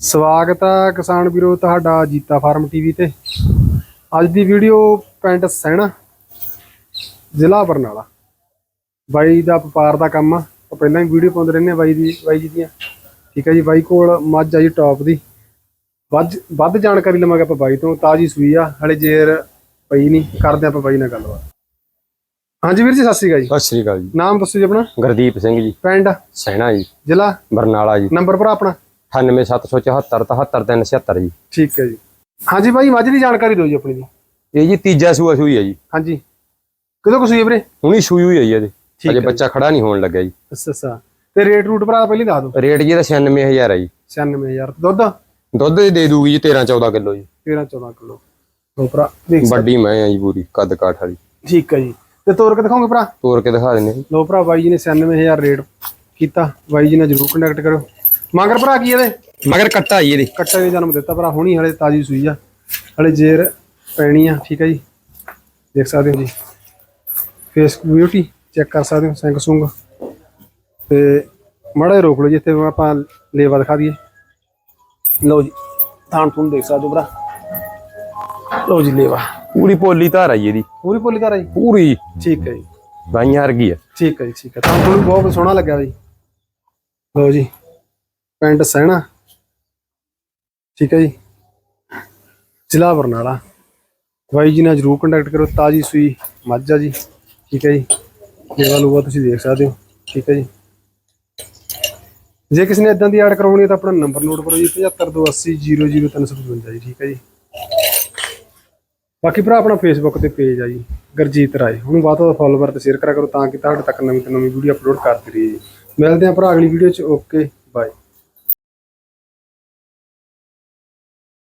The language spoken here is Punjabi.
ਸਵਾਗਤ ਹੈ ਕਿਸਾਨ ਵੀਰੋ ਤੁਹਾਡਾ ਜੀਤਾ ਫਾਰਮ ਟੀਵੀ ਤੇ। ਅੱਜ ਦੀ ਵੀਡੀਓ ਪਿੰਡ ਸੈਣਾ ਜ਼ਿਲ੍ਹਾ ਬਰਨਾਲਾ। ਬਾਈ ਦਾ ਵਪਾਰ ਦਾ ਕੰਮ ਆ। ਉਹ ਪਹਿਲਾਂ ਹੀ ਵੀਡੀਓ ਪਾਉਂਦੇ ਰਹਿੰਦੇ ਆ ਬਾਈ ਦੀ ਬਾਈ ਜੀ ਦੀਆਂ। ਠੀਕ ਹੈ ਜੀ ਬਾਈ ਕੋਲ ਮੱਝ ਆ ਜੀ ਟੌਪ ਦੀ। ਵੱਧ ਵੱਧ ਜਾਣਕਾਰੀ ਲਵਾਂਗੇ ਆਪਾਂ ਬਾਈ ਤੋਂ। ਤਾਜੀ ਸੂਈ ਆ ਹਲੇ ਜੇਰ ਪਈ ਨਹੀਂ। ਕਰਦੇ ਆਪਾਂ ਬਾਈ ਨਾਲ ਗੱਲਬਾਤ। ਹਾਂਜੀ ਵੀਰ ਜੀ ਸਤਿ ਸ਼੍ਰੀ ਅਕਾਲ ਜੀ। ਸਤਿ ਸ਼੍ਰੀ ਅਕਾਲ ਜੀ। ਨਾਮ ਦੱਸੋ ਜੀ ਆਪਣਾ। ਗੁਰਦੀਪ ਸਿੰਘ ਜੀ। ਪਿੰਡ? ਸੈਣਾ ਜੀ। ਜ਼ਿਲ੍ਹਾ? ਬਰਨਾਲਾ ਜੀ। ਨੰਬਰ ਭਰਾ ਆਪਣਾ। 98774 77376 ਜੀ ਠੀਕ ਹੈ ਜੀ ਹਾਂਜੀ ਬਾਈ ਮੱਝ ਦੀ ਜਾਣਕਾਰੀ ਦਿਓ ਜੀ ਆਪਣੀ ਜੀ ਇਹ ਜੀ ਤੀਜਾ ਸੂਆ ਸੂਈ ਹੈ ਜੀ ਹਾਂਜੀ ਕਦੋਂ ਕੁ ਸੂਈ ਵੀਰੇ ਹੁਣੀ ਸੂਈ ਹੋਈ ਹੈ ਜੀ ਇਹਦੇ ਅਜੇ ਬੱਚਾ ਖੜਾ ਨਹੀਂ ਹੋਣ ਲੱਗਾ ਜੀ ਅੱਛਾ ਅੱਛਾ ਤੇ ਰੇਟ ਰੂਟ ਭਰਾ ਪਹਿਲਾਂ ਦੱਸ ਦਿਓ ਰੇਟ ਜੀ ਇਹਦਾ 96000 ਹੈ ਜੀ 96000 ਦੁੱਧ ਦੁੱਧ ਦੇ ਦੂਗੀ ਜੀ 13 14 ਕਿਲੋ ਜੀ 13 14 ਕਿਲੋ ਲੋ ਭਰਾ ਦੇਖ ਵੱਡੀ ਮੈਂ ਆ ਜੀ ਪੂਰੀ ਕੱਦ ਕਾਠ ਵਾਲੀ ਠੀਕ ਹੈ ਜੀ ਤੇ ਤੋਰ ਕੇ ਦਿਖਾਓਗੇ ਭਰਾ ਤੋੜ ਕੇ ਦਿਖਾ ਦਿੰਦੇ ਲੋ ਭਰਾ ਬਾਈ ਜੀ ਨੇ 96000 ਰੇਟ ਕੀਤਾ ਬਾਈ ਜੀ ਨਾਲ ਜਰੂਰ ਕੰਟੈਕਟ ਕਰੋ ਮਗਰ ਭਰਾ ਕੀ ਇਹਦੇ? ਮਗਰ ਕੱਟਾ ਜੀ ਇਹਦੇ। ਕੱਟੇ ਨੇ ਜਨਮ ਦਿੱਤਾ ਭਰਾ ਹੁਣੀ ਹਲੇ ਤਾਜੀ ਸੂਈ ਆ। ਹਲੇ ਜੇਰ ਪੈਣੀ ਆ ਠੀਕ ਹੈ ਜੀ। ਦੇਖ ਸਕਦੇ ਹੋ ਜੀ। ਫੇਸ ਬਿਊਟੀ ਚੈੱਕ ਕਰ ਸਕਦੇ ਹੋ ਸਿੰਗ ਸੁੰਗ। ਤੇ ਮੜਾ ਰੋਕ ਲਓ ਜੀ ਇੱਥੇ ਆਪਾਂ ਲੇਵਾ ਦਿਖਾ ਦਈਏ। ਲਓ ਜੀ ਥਾਣ ਥੂਣ ਦੇਖ ਸਕਦੇ ਹੋ ਭਰਾ। ਲਓ ਜੀ ਲੇਵਾ। ਪੂਰੀ ਪੋਲੀ ਧਾਰ ਆਈ ਇਹਦੀ। ਪੂਰੀ ਪੋਲੀ ਧਾਰਾ ਜੀ? ਪੂਰੀ। ਠੀਕ ਹੈ ਜੀ। ਬਾਈਆਂ ਵਰਗੀ ਹੈ ਠੀਕ ਹੈ ਜੀ ਠੀਕ ਹੈ ਤਾਂ ਤੁਹਾਨੂੰ ਬਹੁਤ ਸੋਹਣਾ ਲੱਗਿਆ ਜੀ। ਲਓ ਜੀ। ਪਿੰਡ ਸਹਿਣਾ। ਠੀਕ ਹੈ ਜੀ। ਜ਼ਿਲ੍ਹਾ ਬਰਨਾਲਾ। ਬਾਈ ਜੀ ਨਾਲ ਜਰੂਰ ਕੰਟੈਕਟ ਕਰੋ, ਤਾਜੀ ਸੂਈ ਮੱਝ ਆ ਜੀ। ਠੀਕ ਹੈ ਜੀ। ਲੇਵਾ ਲੂਵਾ ਤੁਸੀਂ ਦੇਖ ਸਕਦੇ ਹੋ। ਠੀਕ ਹੈ ਜੀ। ਜੇ ਕਿਸੇ ਨੇ ਇਦਾਂ ਦੀ ਐਡ ਕਰਵਾਉਣੀ ਹੈ ਤਾਂ ਆਪਣਾ ਨੰਬਰ ਨੋਟ ਕਰੋ ਜੀ 7528000355 ਜੀ ਠੀਕ ਹੈ ਜੀ। ਬਾਕੀ ਭਰਾ, ਆਪਣਾ ਫੇਸਬੁੱਕ ਤੇ ਪੇਜ ਆ ਜੀ, ਗਰਜੀਤ ਰਾਏ। ਹੁਣ ਬਾਅਦ ਤੋਂ ਫੋਲੋਵਰ ਤੇ ਸ਼ੇਅਰ ਕਰਿਆ ਕਰੋ ਤਾਂ ਕਿ ਤੁਹਾਡੇ ਤੱਕ ਨਵੀਂ ਤੋਂ ਨਵੀਂ ਵੀਡੀਓ ਅਪਲੋਡ ਕਰਦੇ ਰਹੀਏ ਜੀ। ਮਿਲਦੇ ਹਾਂ ਭਰਾ, ਅਗਲੀ ਵੀਡੀਓ 'ਚ। Okay bye